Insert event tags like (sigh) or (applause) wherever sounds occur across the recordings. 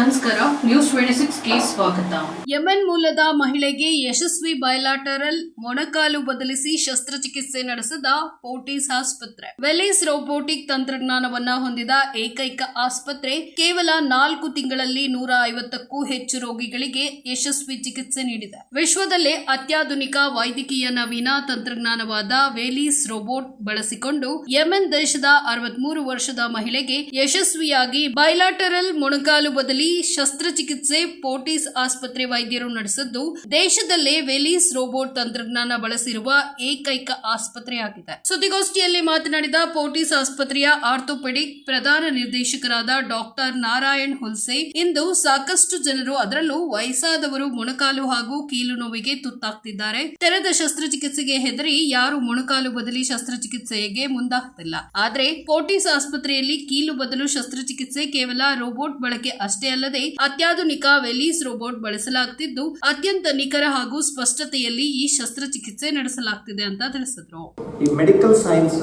ನಮಸ್ಕಾರ news twenty ಸಿಕ್ಸ್ಗೆ ಸ್ವಾಗತ. Yemen ಮೂಲದ ಮಹಿಳೆಗೆ ಯಶಸ್ವಿ ಬಯಲಾಟರಲ್ ಮೊಣಕಾಲು ಬದಲಿಸಿ ಶಸ್ತ್ರಚಿಕಿತ್ಸೆ ನಡೆಸಿದ ಪೋರ್ಟಿಸ್ ಆಸ್ಪತ್ರೆ. ವೆಲಿಸ್ ರೋಬೋಟಿಕ್ ತಂತ್ರಜ್ಞಾನವನ್ನ ಹೊಂದಿದ ಏಕೈಕ ಆಸ್ಪತ್ರೆ ಕೇವಲ ನಾಲ್ಕು ತಿಂಗಳಲ್ಲಿ ನೂರ ಐವತ್ತಕ್ಕೂ ಹೆಚ್ಚು ರೋಗಿಗಳಿಗೆ ಯಶಸ್ವಿ ಚಿಕಿತ್ಸೆ ನೀಡಿದೆ. ವಿಶ್ವದಲ್ಲೇ ಅತ್ಯಾಧುನಿಕ ವೈದ್ಯಕೀಯ ನವೀನ ತಂತ್ರಜ್ಞಾನವಾದ ವೇಲೀಸ್ ರೋಬೋಟ್ ಬಳಸಿಕೊಂಡು ಯೆಮೆನ್ ದೇಶದ ಅರವತ್ಮೂರು ವರ್ಷದ ಮಹಿಳೆಗೆ ಯಶಸ್ವಿಯಾಗಿ ಬಯಲಾಟರಲ್ ಮೊಣಕಾಲು ಬದಲಿ ಶಸ್ತ್ರಚಿಕಿತ್ಸೆ ಪೋರ್ಟಿಸ್ ಆಸ್ಪತ್ರೆ ವೈದ್ಯರು ನಡೆಸಿದ್ದು, ದೇಶದಲ್ಲೇ ವೆಲಿಸ್ ರೋಬೋಟ್ ತಂತ್ರಜ್ಞಾನ ಬಳಸಿರುವ ಏಕೈಕ ಆಸ್ಪತ್ರೆಯಾಗಿದೆ ಸುದ್ದಿಗೋಷ್ಠಿಯಲ್ಲಿ ಮಾತನಾಡಿದ ಪೋರ್ಟಿಸ್ ಆಸ್ಪತ್ರೆಯ ಆರ್ಥೋಪೆಡಿಕ್ ಪ್ರಧಾನ ನಿರ್ದೇಶಕರಾದ ಡಾಕ್ಟರ್ ನಾರಾಯಣ್ ಹುಲ್ಸೆ, ಇಂದು ಸಾಕಷ್ಟು ಜನರು ಅದರಲ್ಲೂ ವಯಸ್ಸಾದವರು ಮೊಣಕಾಲು ಹಾಗೂ ಕೀಲು ನೋವಿಗೆ ತುತ್ತಾಗ್ತಿದ್ದಾರೆ. ತೆರೆದ ಶಸ್ತ್ರಚಿಕಿತ್ಸೆಗೆ ಹೆದರಿ ಯಾರು ಮೊಣಕಾಲು ಬದಲಿ ಶಸ್ತ್ರಚಿಕಿತ್ಸೆಗೆ ಮುಂದಾಗ್ತಿಲ್ಲ. ಆದರೆ ಪೋರ್ಟಿಸ್ ಆಸ್ಪತ್ರೆಯಲ್ಲಿ ಕೀಲು ಬದಲು ಶಸ್ತ್ರಚಿಕಿತ್ಸೆ ಕೇವಲ ರೋಬೋಟ್ ಬಳಕೆ ಅಷ್ಟೇ ಅಲ್ಲದೆ ಅತ್ಯಾಧುನಿಕ ವೆಲೀಸ್ ರೋಬೋಟ್ ಬಳಸಲಾಗುತ್ತಿದ್ದು ಅತ್ಯಂತ ನಿಖರ ಹಾಗೂ ಸ್ಪಷ್ಟತೆಯಲ್ಲಿ ಈ ಶಸ್ತ್ರಚಿಕಿತ್ಸೆ ನಡೆಸಲಾಗ್ತಿದೆ ಅಂತ ತಿಳಿಸಿದ್ರು. ಈ ಮೆಡಿಕಲ್ ಸೈನ್ಸ್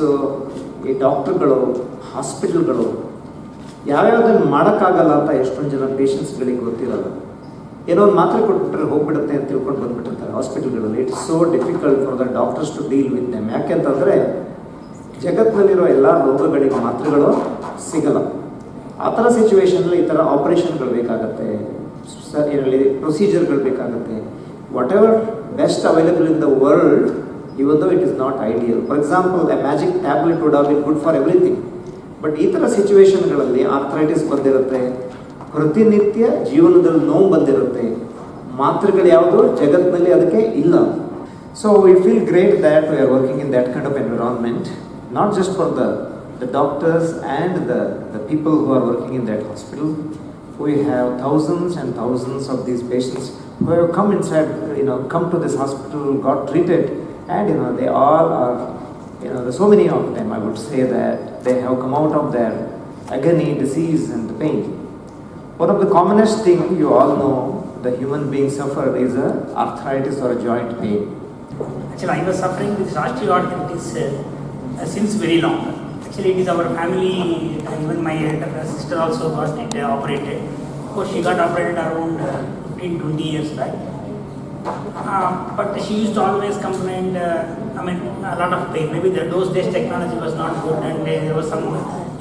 ಈ ಡಾಕ್ಟರ್ಗಳು ಹಾಸ್ಪಿಟಲ್ಗಳು ಯಾವ್ಯಾವ್ದನ್ನು ಮಾಡೋಕ್ಕಾಗಲ್ಲ ಅಂತ ಎಷ್ಟೊಂದು ಜನ ಪೇಷಂಟ್ಸ್ಗಳಿಗೆ ಗೊತ್ತಿರಲ್ಲ. ಏನೋ ಒಂದು ಮಾತ್ರೆ ಕೊಟ್ಬಿಟ್ರೆ ಹೋಗ್ಬಿಡುತ್ತೆ ಅಂತ ತಿಳ್ಕೊಂಡು ಬಂದ್ಬಿಟ್ಟಿರ್ತಾರೆ ಹಾಸ್ಪಿಟಲ್ಗಳಲ್ಲಿ it's so difficult for the doctors to deal with them ಯಾಕೆಂತಂದರೆ ಜಗತ್ತಿನಲ್ಲಿರೋ ಎಲ್ಲ ರೋಗಗಳಿಗೆ ಮಾತ್ರೆಗಳು ಸಿಗಲ್ಲ. ಆ ಥರ ಸಿಚುವೇಶನಲ್ಲಿ ಈ ಥರ ಆಪರೇಷನ್ಗಳು ಬೇಕಾಗತ್ತೆ. ಸ ಇದರಲ್ಲಿ ಪ್ರೊಸೀಜರ್ಗಳು ಬೇಕಾಗುತ್ತೆ. Whatever best available in the world even though it is not ideal for example the magic tablet would have been good for everything but ಈ ಥರ ಸಿಚುವೇಶನ್ಗಳಲ್ಲಿ ಆರ್ಥರೈಟಿಸ್ ಬಂದಿರುತ್ತೆ. ಪ್ರತಿನಿತ್ಯ ಜೀವನದಲ್ಲಿ ನೋವು ಬಂದಿರುತ್ತೆ. ಮಾತ್ರೆಗಳು ಯಾವುದು? ಜಗತ್ತಿನಲ್ಲಿ ಅದಕ್ಕೆ ಇಲ್ಲ. So we feel great that we are working in that kind of environment not just for the the doctors and the people who are working in that hospital. We have thousands and thousands of these patients who have come inside, you know, come to this hospital, got treated, and you know, they all are, you know, so many of them, I would say that they have come out of their agony, disease, and pain. One of the commonest thing you all know the human being suffer is a arthritis or a joint pain. Actually, I was suffering with osteoarthritis uh, since very long Actually, it is our family, even my sister also got it operated. Of course, she got operated around uh, 15, 20 years back. Uh, but she used to always complain, uh, I mean, a lot of pain. Maybe the, those days technology was not good and uh, there was some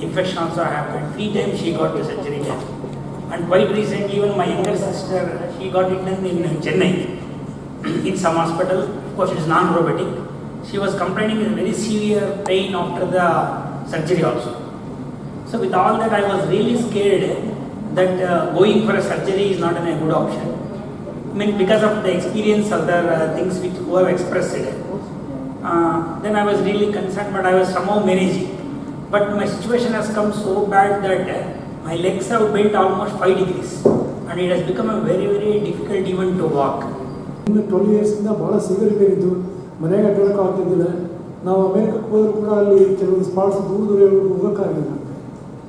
infection also happened. Three times she got the surgery done. And quite recently, even my younger sister, she got it in Chennai. (clears throat) in some hospital, of course it is non-robotic. She was complaining with very severe pain after the surgery also. So with all that, I was really scared that uh, going for a surgery is not a good option. I mean, because of the experience of the uh, things which have expressed. Uh, then I was really concerned, but I was somehow managing. But my situation has come so bad that uh, my legs have bent almost 5 degrees. And it has become a very, very difficult even to walk. ಇನ್ನು twelve ಇಯರ್ಸಿಂದ ಭಾಳ severe ಇದ್ದು ಮನೆಗೆ ನಾವು ಅಮೇರಿಕಕ್ಕೆ ಹೋದರೂ ಕೂಡ ಅಲ್ಲಿ ಕೆಲವೊಂದು ಸ್ಪಾಟ್ಸ್ ದೂರ ದೂರ ಹೋಗೋಕ್ಕಾಗಲಿಲ್ಲ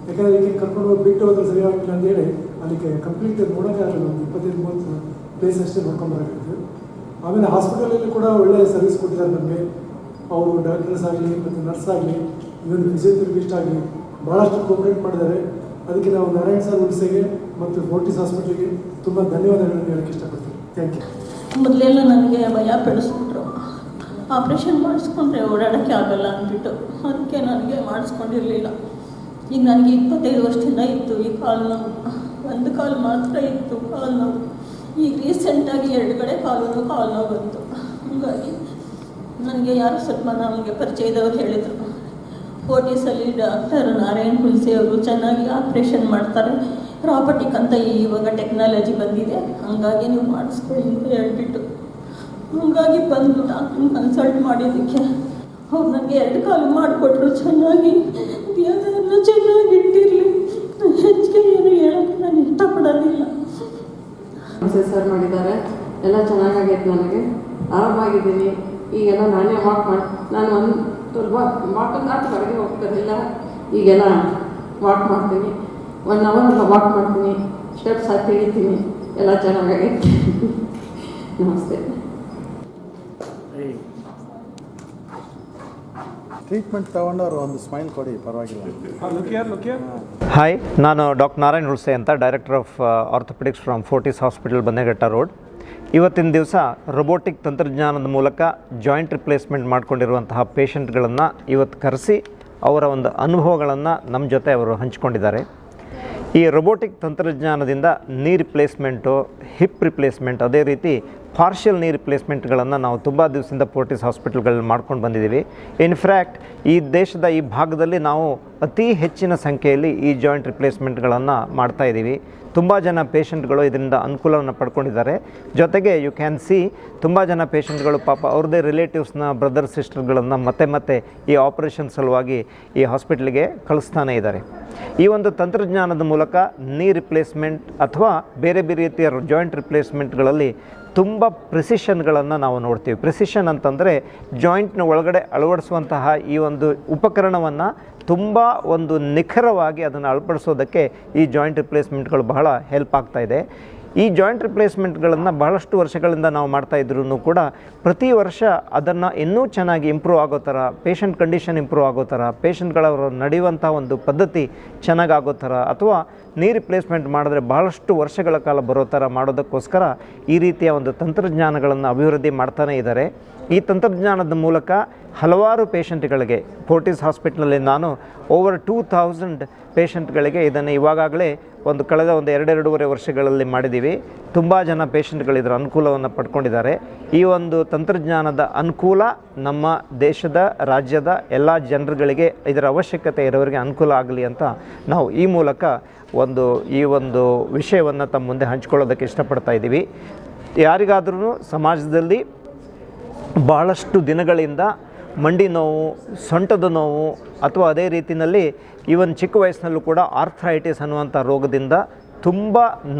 ಯಾಕಂದರೆ ಇಲ್ಲಿ ಕರ್ಕೊಂಡು ಹೋಗಿ ಬಿಟ್ಟು ಹೋದ್ರೆ ಸರಿ ಅಂತೇಳಿ ಅಲ್ಲಿಗೆ ಕಂಪ್ಲೀಟ್ ನೋಡೋಕ್ಕಾಗಲಿಲ್ಲ ಒಂದು ಇಪ್ಪತ್ತೈದು, ಮೂವತ್ತು ಪ್ಲೇಸ್ ಅಷ್ಟೇ ನೋಡ್ಕೊಂಬರಾಗಿತ್ತು ಆಮೇಲೆ ಹಾಸ್ಪಿಟಲಲ್ಲಿ ಕೂಡ ಒಳ್ಳೆಯ ಸರ್ವಿಸ್ ಕೊಟ್ಟಿದ್ದಾರೆ ನಮಗೆ. ಅವರು ಡಾಕ್ಟರ್ಸ್ ಆಗಲಿ ಮತ್ತು ನರ್ಸ್ ಆಗಲಿ ಇವನ್ ಫಿಸಿಯೋಥೆರಪಿಸ್ಟ್ ಆಗಲಿ ಭಾಳಷ್ಟು ಕೋಪ್ರೇಟ್ ಮಾಡಿದ್ದಾರೆ. ಅದಕ್ಕೆ ನಾವು ನಾರಾಯಣ್ ಸರ್ ಉಲ್ಸೆಗೆ ಮತ್ತು ಫೋರ್ಟಿಸ್ ಹಾಸ್ಪಿಟ್ಲಿಗೆ ತುಂಬ ಧನ್ಯವಾದಗಳನ್ನು ಹೇಳಕ್ಕೆ ಇಷ್ಟಪಡ್ತೀನಿ. ಥ್ಯಾಂಕ್ ಯು ಮೊದಲೆಲ್ಲ ನನಗೆ ಭಯ ಪಡಿಸ್ಬಿಟ್ರು. ಆಪ್ರೇಷನ್ ಮಾಡಿಸ್ಕೊಂಡ್ರೆ ಓಡಾಡೋಕ್ಕೆ ಆಗಲ್ಲ ಅಂದ್ಬಿಟ್ಟು. ಅದಕ್ಕೆ ನನಗೆ ಮಾಡಿಸ್ಕೊಂಡಿರಲಿಲ್ಲ. ಈಗ ನನಗೆ ಇಪ್ಪತ್ತೈದು ವರ್ಷದಿಂದ ಇತ್ತು ಈ ಕಾಲು ನೋವು. ಒಂದು ಕಾಲು ಮಾತ್ರ ಇತ್ತು ಕಾಲು ನೋವು. ಈಗ ರೀಸೆಂಟಾಗಿ ಎರಡು ಕಡೆ ಕಾಲು ನೋವು ಕಾಲು ನೋವು ಬಂತು. ಹಾಗಾಗಿ ನನಗೆ ಯಾರು ಸ್ವಲ್ಪ ನಮಗೆ ಪರಿಚಯದವ್ರು ಹೇಳಿದರು. ಫೋಟೀಸಲ್ಲಿ ಡಾಕ್ಟರ್ ನಾರಾಯಣ್ ಹುಲ್ಸೆ ಅವರು ಚೆನ್ನಾಗಿ ಆಪ್ರೇಷನ್ ಮಾಡ್ತಾರೆ. ರಾಬಟಿಕ್ ಅಂತ ಇವಾಗ ಟೆಕ್ನಾಲಜಿ ಬಂದಿದೆ. ಹಾಗಾಗಿ ನೀವು ಮಾಡಿಸ್ಕೊಳ್ಳಿ ಅಂತ ಹೇಳ್ಬಿಟ್ಟು. ಹಾಗಾಗಿ ಬಂದು ಡಾಕ್ಟ್ರನ್ನ ಕನ್ಸಲ್ಟ್ ಮಾಡಿದ್ದಕ್ಕೆ ಅವ್ರು ನನಗೆ ಎರಡು ಕಾಲು ಮಾಡಿಕೊಟ್ರು, ಚೆನ್ನಾಗಿ. ದೇವರನ್ನು ಚೆನ್ನಾಗಿ ಇಟ್ಟಿರಲಿ. ಹೆಚ್ಚಿಗೆ ಏನು ಹೇಳೋಕ್ಕೆ ನಾನು ಇಷ್ಟಪಡೋದಿಲ್ಲ. ಸರ್ ಮಾಡಿದ್ದಾರೆ. ಎಲ್ಲ ಚೆನ್ನಾಗಾಗೈತೆ ನನಗೆ. ಆರಾಮಾಗಿದ್ದೀನಿ. ಈಗೆಲ್ಲ ನಾನೇ ವಾಕ್ ಮಾಡಿ, ನಾನು ಒಂದು ಸ್ವಲ್ಪ ವಾಕಲ್ಲಿ ದಾಟಿ ಹೊರಗೆ ಹೋಗ್ತಿರಲಿಲ್ಲ. ಈಗೆಲ್ಲ ವಾಕ್ ಮಾಡ್ತೀನಿ. ಒನ್ ಅವರ್ ವಾಕ್ ಮಾಡ್ತೀನಿ. ಸ್ಟೆಪ್ಸ್ ಹಾಕಿ ಹಿಡಿತೀನಿ ಎಲ್ಲ ಚೆನ್ನಾಗಾಗೈತೆ. ನಮಸ್ತೆ. ಟ್ರೀಟ್ಮೆಂಟ್ ತಗೊಂಡವ್ರು ಒಂದು ಸ್ಮೈಲ್ ಕೊಡಿ ಪರವಾಗಿಲ್ಲ. ಹಾಯ್ ನಾನು ಡಾಕ್ಟರ್ ನಾರಾಯಣ್ ಹುಳ್ಸೆ ಅಂತ director of orthopaedics from Fortis hospital Bannerghatta road ಇವತ್ತಿನ ದಿವಸ ರೊಬೋಟಿಕ್ ತಂತ್ರಜ್ಞಾನದ ಮೂಲಕ ಜಾಯಿಂಟ್ ರಿಪ್ಲೇಸ್ಮೆಂಟ್ ಮಾಡಿಕೊಂಡಿರುವಂತಹ ಪೇಷಂಟ್ಗಳನ್ನು ಇವತ್ತು ಕರೆಸಿ ಅವರ ಒಂದು ಅನುಭವಗಳನ್ನು ನಮ್ಮ ಜೊತೆ ಅವರು ಹಂಚಿಕೊಂಡಿದ್ದಾರೆ. ಈ ರೊಬೋಟಿಕ್ ತಂತ್ರಜ್ಞಾನದಿಂದ ನೀ ರಿಪ್ಲೇಸ್ಮೆಂಟು ಹಿಪ್ ರಿಪ್ಲೇಸ್ಮೆಂಟ್ ಅದೇ ರೀತಿ ಪಾರ್ಷಿಯಲ್ ನೀ ರಿಪ್ಲೇಸ್ಮೆಂಟ್ಗಳನ್ನು ನಾವು ತುಂಬ ದಿವಸದಿಂದ ಪೋರ್ಟಿಸ್ ಹಾಸ್ಪಿಟಲ್ಗಳಲ್ಲಿ ಮಾಡ್ಕೊಂಡು ಬಂದಿದ್ದೀವಿ. ಇನ್ಫ್ಯಾಕ್ಟ್ ಈ ದೇಶದ ಈ ಭಾಗದಲ್ಲಿ ನಾವು ಅತಿ ಹೆಚ್ಚಿನ ಸಂಖ್ಯೆಯಲ್ಲಿ ಈ ಜಾಯಿಂಟ್ ರಿಪ್ಲೇಸ್ಮೆಂಟ್ಗಳನ್ನು ಮಾಡ್ತಾ ಇದ್ದೀವಿ. ತುಂಬ ಜನ ಪೇಷಂಟ್ಗಳು ಇದರಿಂದ ಅನುಕೂಲವನ್ನು ಪಡ್ಕೊಂಡಿದ್ದಾರೆ. ಜೊತೆಗೆ ಯು ಕ್ಯಾನ್ ಸಿ ತುಂಬ ಜನ ಪೇಷಂಟ್ಗಳು ಪಾಪ ಅವ್ರದ್ದೇ ರಿಲೇಟಿವ್ಸ್ನ ಬ್ರದರ್ ಸಿಸ್ಟರ್ಗಳನ್ನು ಮತ್ತೆ ಮತ್ತೆ ಈ ಆಪರೇಷನ್ ಸಲುವಾಗಿ ಈ ಹಾಸ್ಪಿಟ್ಲಿಗೆ ಕಳಿಸ್ತಾನೆ ಇದ್ದಾರೆ. ಈ ಒಂದು ತಂತ್ರಜ್ಞಾನದ ಮೂಲಕ ನೀ ರಿಪ್ಲೇಸ್ಮೆಂಟ್ ಅಥವಾ ಬೇರೆ ಬೇರೆ ರೀತಿಯ ಜಾಯಿಂಟ್ ರಿಪ್ಲೇಸ್ಮೆಂಟ್ಗಳಲ್ಲಿ ತುಂಬ ಪ್ರೆಸಿಷನ್ಗಳನ್ನು ನಾವು ನೋಡ್ತೀವಿ. ಪ್ರೆಸಿಷನ್ ಅಂತಂದರೆ ಜಾಯಿಂಟ್ನ ಒಳಗಡೆ ಅಳವಡಿಸುವಂತಹ ಈ ಒಂದು ಉಪಕರಣವನ್ನು ತುಂಬ ಒಂದು ನಿಖರವಾಗಿ ಅದನ್ನು ಅಳಪಡಿಸೋದಕ್ಕೆ ಈ ಜಾಯಿಂಟ್ ರಿಪ್ಲೇಸ್ಮೆಂಟ್ಗಳು ಬಹಳ ಹೆಲ್ಪ್ ಆಗ್ತಾ ಇದೆ. ಈ ಜಾಯಿಂಟ್ ರಿಪ್ಲೇಸ್ಮೆಂಟ್ಗಳನ್ನು ಬಹಳಷ್ಟು ವರ್ಷಗಳಿಂದ ನಾವು ಮಾಡ್ತಾ ಇದ್ರೂ ಕೂಡ ಪ್ರತಿ ವರ್ಷ ಅದನ್ನು ಇನ್ನೂ ಚೆನ್ನಾಗಿ ಇಂಪ್ರೂವ್ ಆಗೋ ಥರ ಪೇಷಂಟ್ ಕಂಡೀಷನ್ ಇಂಪ್ರೂವ್ ಆಗೋ ಥರ ಪೇಷಂಟ್ಗಳವರು ನಡೆಯುವಂಥ ಒಂದು ಪದ್ಧತಿ ಚೆನ್ನಾಗಾಗೋ ಥರ ಅಥವಾ ನೀ ರಿಪ್ಲೇಸ್ಮೆಂಟ್ ಮಾಡಿದ್ರೆ ಬಹಳಷ್ಟು ವರ್ಷಗಳ ಕಾಲ ಬರೋ ಥರ ಮಾಡೋದಕ್ಕೋಸ್ಕರ ಈ ರೀತಿಯ ಒಂದು ತಂತ್ರಜ್ಞಾನಗಳನ್ನು ಅಭಿವೃದ್ಧಿ ಮಾಡ್ತಾನೇ ಇದ್ದಾರೆ ಈ ತಂತ್ರಜ್ಞಾನದ ಮೂಲಕ ಹಲವಾರು ಪೇಷಂಟ್ಗಳಿಗೆ, ಫೋರ್ಟಿಸ್ ಹಾಸ್ಪಿಟ್ಲಲ್ಲಿ ನಾನು ಓವರ್ ಟೂ ಥೌಸಂಡ್ ಪೇಷಂಟ್ಗಳಿಗೆ ಇದನ್ನು ಇವಾಗಲೇ ಒಂದು ಕಳೆದ ಒಂದು ಎರಡೆರಡೂವರೆ ವರ್ಷಗಳಲ್ಲಿ ಮಾಡಿದ್ದೀವಿ. ತುಂಬ ಜನ ಪೇಷಂಟ್ಗಳು ಇದರ ಅನುಕೂಲವನ್ನು ಪಡ್ಕೊಂಡಿದ್ದಾರೆ. ಈ ಒಂದು ತಂತ್ರಜ್ಞಾನದ ಅನುಕೂಲ ನಮ್ಮ ದೇಶದ, ರಾಜ್ಯದ ಎಲ್ಲ ಜನರುಗಳಿಗೆ ಇದರ ಅವಶ್ಯಕತೆ ಇರೋರಿಗೆ ಅನುಕೂಲ ಆಗಲಿ ಅಂತ ನಾವು ಈ ಮೂಲಕ ಒಂದು, ಈ ಒಂದು ವಿಷಯವನ್ನು ತಮ್ಮ ಮುಂದೆ ಹಂಚ್ಕೊಳ್ಳೋದಕ್ಕೆ ಇಷ್ಟಪಡ್ತಾ ಇದ್ದೀವಿ. ಯಾರಿಗಾದ್ರೂ ಸಮಾಜದಲ್ಲಿ ಬಹಳಷ್ಟು ದಿನಗಳಿಂದ ಮಂಡಿ ನೋವು, ಸೊಂಟದ ನೋವು, ಅಥವಾ ಅದೇ ರೀತಿಯಲ್ಲಿ ಈವನ್ ಚಿಕ್ಕ ವಯಸ್ಸಿನಲ್ಲೂ ಕೂಡ ಆರ್ಥ್ರೈಟಿಸ್ ಅನ್ನುವಂಥ ರೋಗದಿಂದ ತುಂಬ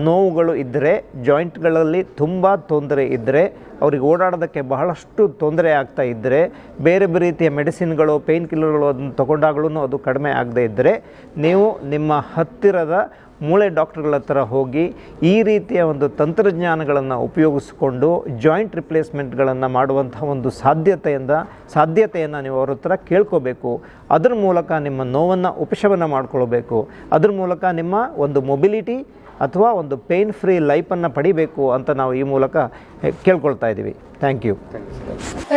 ನೋವುಗಳು ಇದ್ದರೆ ಜಾಯಿಂಟ್ಗಳಲ್ಲಿ ತುಂಬ ತೊಂದರೆ ಇದ್ದರೆ ಅವ್ರಿಗೆ ಓಡಾಡೋದಕ್ಕೆ ಬಹಳಷ್ಟು ತೊಂದರೆ ಆಗ್ತಾ ಇದ್ದರೆ ಬೇರೆ ಬೇರೆ ರೀತಿಯ ಮೆಡಿಸಿನ್ಗಳು ಪೇಯ್ನ್ ಕಿಲ್ಲರ್ಗಳು ಅದನ್ನು ತೊಗೊಂಡಾಗ್ಲೂ ಅದು ಕಡಿಮೆ ಆಗದೇ ಇದ್ದರೆ ನೀವು ನಿಮ್ಮ ಹತ್ತಿರದ ಮೂಳೆ ಡಾಕ್ಟರ್ಗಳ ಹತ್ರ ಹೋಗಿ ಈ ರೀತಿಯ ಒಂದು ತಂತ್ರಜ್ಞಾನಗಳನ್ನು ಉಪಯೋಗಿಸಿಕೊಂಡು ಜಾಯಿಂಟ್ ರಿಪ್ಲೇಸ್ಮೆಂಟ್ಗಳನ್ನು ಮಾಡುವಂಥ ಒಂದು ಸಾಧ್ಯತೆಯಿಂದ, ಸಾಧ್ಯತೆಯನ್ನು ನೀವು ಅವ್ರ ಹತ್ರ ಕೇಳ್ಕೋಬೇಕು. ಅದ್ರ ಮೂಲಕ ನಿಮ್ಮ ನೋವನ್ನು, ಉಪಶಮನ ಮಾಡಿಕೊಳ್ಬೇಕು. ಅದ್ರ ಮೂಲಕ ನಿಮ್ಮ ಒಂದು ಮೊಬಿಲಿಟಿ ಅಥವಾ ಒಂದು ಪೇನ್ ಫ್ರೀ ಲೈಫನ್ನು ಪಡಿಬೇಕು ಅಂತ ನಾವು ಈ ಮೂಲಕ ಕೇಳ್ಕೊಳ್ತಾ ಇದ್ದೀವಿ. Thank you.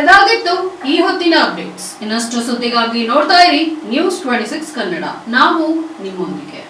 ಇದಾಗಿತ್ತು ಈ ಹೊತ್ತಿನ ಅಪ್ಡೇಟ್ಸ್. ಇನ್ನಷ್ಟು ಸುದ್ದಿಗಾಗಿ ನೋಡ್ತಾ ಇರಿ ನ್ಯೂಸ್ ಟ್ವೆಂಟಿ ಕನ್ನಡ. ನಾವು ನಿಮ್ಮೊಂದಿಗೆ.